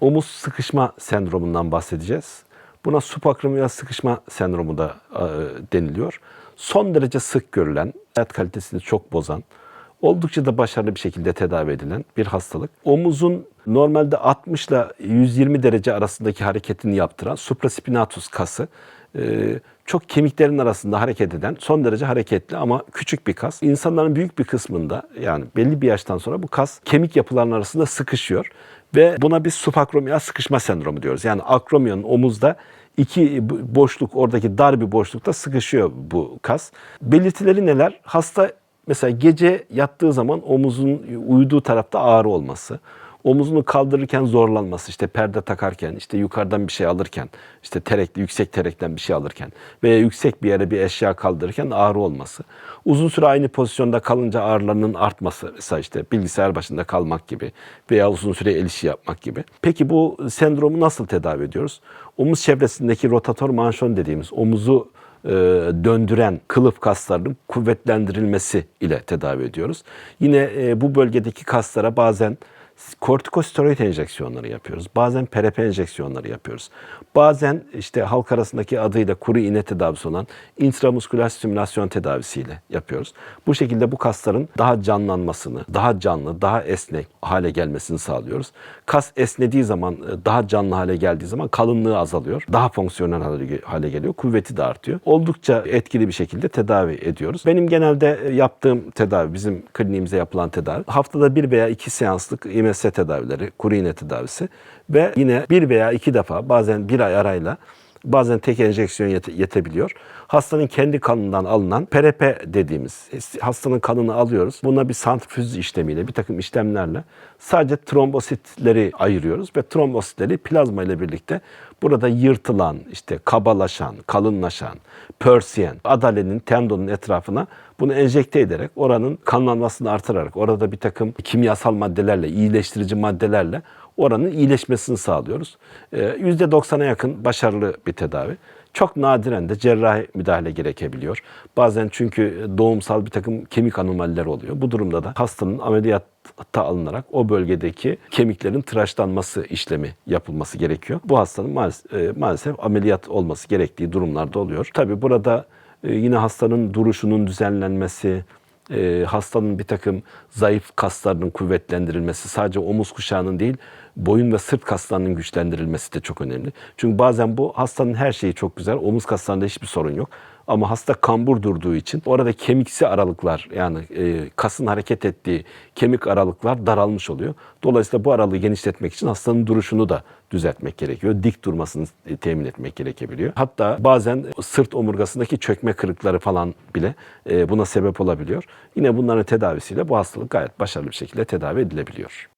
Omuz sıkışma sendromundan bahsedeceğiz. Buna subakromiyal sıkışma sendromu da e, deniliyor. Son derece sık görülen, hayat kalitesini çok bozan, oldukça da başarılı bir şekilde tedavi edilen bir hastalık. Omuzun normalde 60 ile 120 derece arasındaki hareketini yaptıran supraspinatus kası e, çok kemiklerin arasında hareket eden son derece hareketli ama küçük bir kas. İnsanların büyük bir kısmında yani belli bir yaştan sonra bu kas kemik yapılarının arasında sıkışıyor ve buna biz subakromiyal sıkışma sendromu diyoruz. Yani akromiyonun omuzda iki boşluk oradaki dar bir boşlukta sıkışıyor bu kas. Belirtileri neler? Hasta mesela gece yattığı zaman omuzun uyuduğu tarafta ağrı olması, omuzunu kaldırırken zorlanması, işte perde takarken, işte yukarıdan bir şey alırken, işte terekli, yüksek terekten bir şey alırken veya yüksek bir yere bir eşya kaldırırken ağrı olması. Uzun süre aynı pozisyonda kalınca ağrılarının artması, mesela işte bilgisayar başında kalmak gibi veya uzun süre el işi yapmak gibi. Peki bu sendromu nasıl tedavi ediyoruz? Omuz çevresindeki rotator manşon dediğimiz omuzu e, döndüren kılıf kaslarının kuvvetlendirilmesi ile tedavi ediyoruz. Yine e, bu bölgedeki kaslara bazen kortikosteroid enjeksiyonları yapıyoruz. Bazen PRP enjeksiyonları yapıyoruz. Bazen işte halk arasındaki adıyla kuru iğne tedavisi olan intramusküler stimülasyon tedavisiyle yapıyoruz. Bu şekilde bu kasların daha canlanmasını, daha canlı, daha esnek hale gelmesini sağlıyoruz. Kas esnediği zaman, daha canlı hale geldiği zaman kalınlığı azalıyor. Daha fonksiyonel hale geliyor. Kuvveti de artıyor. Oldukça etkili bir şekilde tedavi ediyoruz. Benim genelde yaptığım tedavi, bizim kliniğimize yapılan tedavi haftada bir veya iki seanslık IMS tedavileri, kuru iğne tedavisi ve yine bir veya iki defa bazen bir ay arayla bazen tek enjeksiyon yete- yetebiliyor. Hastanın kendi kanından alınan PRP dediğimiz hastanın kanını alıyoruz. Buna bir santrifüz işlemiyle, bir takım işlemlerle sadece trombositleri ayırıyoruz ve trombositleri plazma ile birlikte burada yırtılan, işte kabalaşan, kalınlaşan, pörsiyen, adalenin, tendonun etrafına bunu enjekte ederek oranın kanlanmasını artırarak orada bir takım kimyasal maddelerle, iyileştirici maddelerle oranın iyileşmesini sağlıyoruz. Ee, %90'a yakın başarılı bir tedavi. Çok nadiren de cerrahi müdahale gerekebiliyor. Bazen çünkü doğumsal bir takım kemik anomaliler oluyor. Bu durumda da hastanın ameliyatta alınarak o bölgedeki kemiklerin tıraşlanması işlemi yapılması gerekiyor. Bu hastanın maalesef, e, maalesef ameliyat olması gerektiği durumlarda oluyor. Tabii burada e, yine hastanın duruşunun düzenlenmesi, e, hastanın bir takım zayıf kaslarının kuvvetlendirilmesi, sadece omuz kuşağının değil, boyun ve sırt kaslarının güçlendirilmesi de çok önemli. Çünkü bazen bu hastanın her şeyi çok güzel, omuz kaslarında hiçbir sorun yok. Ama hasta kambur durduğu için orada kemiksi aralıklar yani e, kasın hareket ettiği kemik aralıklar daralmış oluyor. Dolayısıyla bu aralığı genişletmek için hastanın duruşunu da düzeltmek gerekiyor. Dik durmasını e, temin etmek gerekebiliyor. Hatta bazen sırt omurgasındaki çökme kırıkları falan bile e, buna sebep olabiliyor. Yine bunların tedavisiyle bu hastalık gayet başarılı bir şekilde tedavi edilebiliyor.